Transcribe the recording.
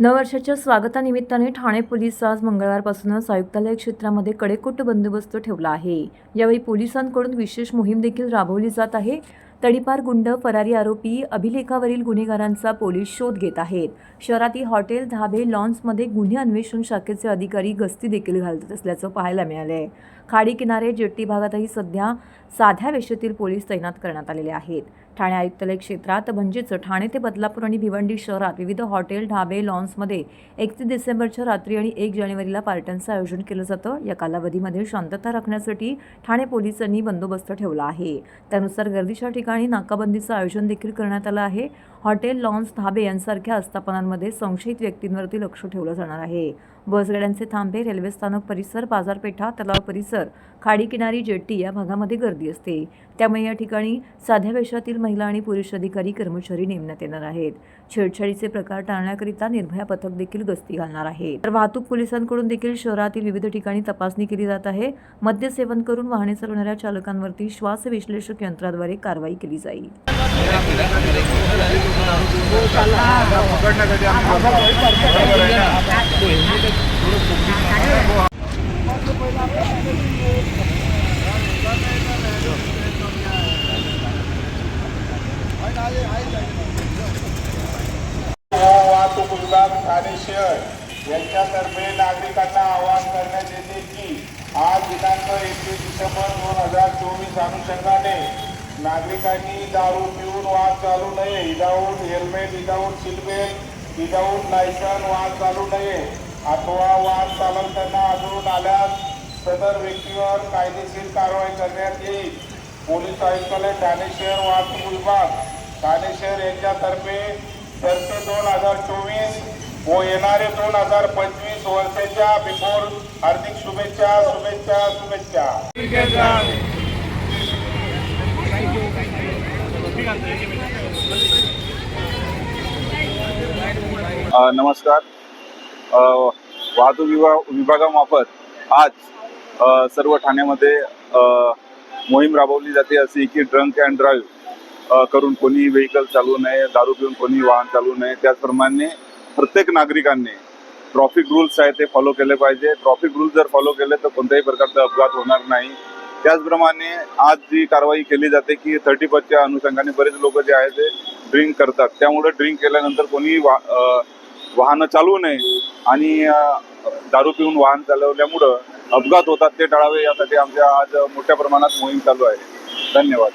नववर्षाच्या स्वागतानिमित्ताने ठाणे पोलीस आज मंगळवारपासूनच आयुक्तालय क्षेत्रामध्ये कडेकोट बंदोबस्त ठेवला आहे. यावेळी पोलिसांकडून विशेष मोहीम देखील राबवली जात आहे. तडीपार गुंड फरारी आरोपी अभिलेखावरील गुन्हेगारांचा पोलीस शोध घेत आहेत. शहरातील हॉटेल धाबे लॉन्समध्ये गुन्हे अन्वेषण शाखेचे अधिकारी गस्ती देखील घालत असल्याचं पाहायला मिळालं आहे खाडी किनारे जेट्टी भागातही सध्या साध्या वेशेतील पोलीस तैनात करण्यात आलेले आहेत. ठाणे आयुक्तालय क्षेत्रात म्हणजेच ठाणे ते बदलापूर आणि भिवंडी शहरात विविध हॉटेल ढाबे लॉन्समध्ये एकतीस डिसेंबरच्या रात्री आणि एक जानेवारीला पार्ट्यांचं आयोजन केलं जातं. या कालावधीमध्ये शांतता राखण्यासाठी ठाणे पोलिसांनी बंदोबस्त ठेवला आहे. त्यानुसार गर्दीच्या ठिकाणी नाकाबंदीचं आयोजन देखील करण्यात आलं आहे. हॉटेल लॉन्स धाबे यांसारख्या आस्थापनांमध्ये संशयित व्यक्तींवरती लक्ष ठेवलं जाणार आहे. बसगाड्यांचे थांबे रेल्वे स्थानक परिसर बाजारपेठा तलाव परिसर खाडी किनारी जेट्टी या भागामध्ये गर्दी असते. त्यामुळे या ठिकाणी साध्या वेशातील महिला आणि पुरुष अधिकारी कर्मचारी नेमण्यात येणार आहेत. छेडछाडीचे प्रकार टाळण्याकरिता निर्भया पथक देखील गस्ती घालणार आहे. तर वाहतूक पोलिसांकडून देखील शहरातील विविध ठिकाणी तपासणी केली जात आहे. मद्य सेवन करून वाहने चालवणाऱ्या चालकांवरती श्वास विश्लेषक यंत्राद्वारे कारवाई केली जाईल. वाहतूक विभाग ठाणे शहर यांच्यातर्फे नागरिकांना आवाहन करण्यात येते की आज दिनांक एकवीस डिसेंबर दोन हजार चोवीस अनुषंगाने नागरिकांनी दारू पिऊन वाद चालू नये. Without helmet without seatbelt without license वाद चालू नये. अथवा वाद चालवताना आढळून आल्यास सदर व्यक्तीवर कायदेशीर कारवाई करण्यात येईल. पोलीस आयुक्तालय ठाणे शहर वाहतूक विभाग. ठाणे शहर यांच्यातर्फे तर्फे दोन हजार चोवीस व येणारे दोन हजार पंचवीस वर्षाच्या बिफोर हार्दिक शुभेच्छा शुभेच्छा शुभेच्छा. नमस्कार. वाहतूक विभाग विभागामार्फत आज सर्व ठाण्यामध्ये मोहीम राबवली जाते अशी की ड्रंक अँड ड्राईव्ह करून कोणी व्हेकल चालू नये दारू पिऊन कोणी वाहन चालू नये. त्याचप्रमाणे प्रत्येक नागरिकांनी ट्रॉफिक रूल्स आहेत ते फॉलो केले पाहिजे. ट्रॉफिक रूल्स जर फॉलो केले तर कोणत्याही प्रकारचा अपघात होणार नाही. त्याचप्रमाणे आज जी कारवाई केली जाते की थर्टी फर्स्टच्या अनुषंगाने बरेच लोक जे आहेत ते ड्रिंक करतात. त्यामुळे ड्रिंक केल्यानंतर कोणी वा वाहनं चालवू नये आणि दारू पिऊन वाहन चालवल्यामुळं अपघात होतात ते टाळावे यासाठी आमच्या आज मोठ्या प्रमाणात मोहीम चालू आहे. धन्यवाद.